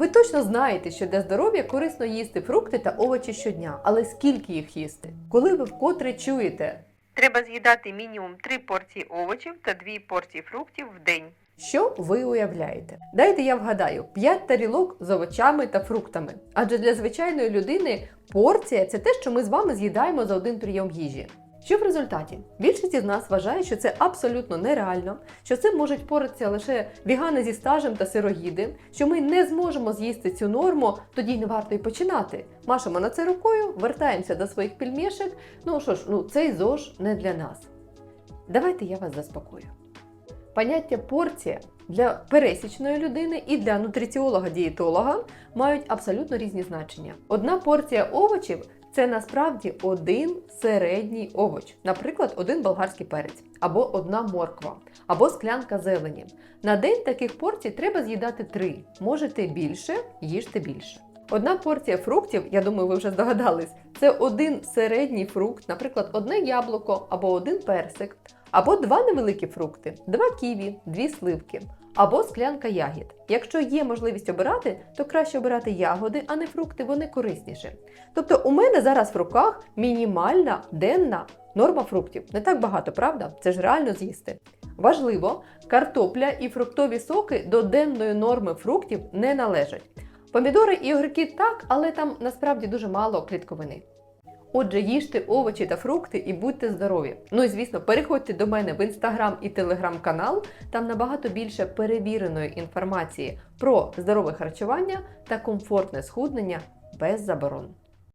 Ви точно знаєте, що для здоров'я корисно їсти фрукти та овочі щодня, але скільки їх їсти? Коли ви вкотре чуєте, Треба з'їдати мінімум 3 порції овочів та 2 порції фруктів в день. що ви уявляєте? Дайте я вгадаю, 5 тарілок з овочами та фруктами. Адже для звичайної людини порція це те, що ми з вами з'їдаємо за один прийом їжі. Що в результаті? Більшість із нас вважає, що це абсолютно нереально, що цим можуть поратися лише вігани зі стажем та сирогіди, що ми не зможемо з'їсти цю норму, тоді й не варто й починати. Машемо на це рукою, вертаємося до своїх пільмішек. Ну що ж, ну цей ЗОЖ не для нас. Давайте я вас заспокою. Поняття порція для пересічної людини і для нутриціолога-дієтолога мають абсолютно різні значення. Одна порція овочів це насправді один середній овоч, наприклад, один болгарський перець, або одна морква, або склянка зелені. На день таких порцій треба з'їдати три. Можете більше, їжте більше. Одна порція фруктів, я думаю, ви вже здогадались, це один середній фрукт, наприклад, одне яблуко або один персик, або два невеликі фрукти, два ківі, дві сливки, або склянка ягід. Якщо є можливість обирати, то краще обирати ягоди, а не фрукти, вони корисніші. Тобто у мене зараз в руках мінімальна денна норма фруктів. Не так багато, правда? Це ж реально з'їсти. Важливо, картопля і фруктові соки до денної норми фруктів не належать. Помідори і огірки так, але там насправді дуже мало клітковини. Отже, їжте овочі та фрукти і будьте здорові. Ну і звісно, переходьте до мене в інстаграм і телеграм-канал. Там набагато більше перевіреної інформації про здорове харчування та комфортне схуднення без заборон.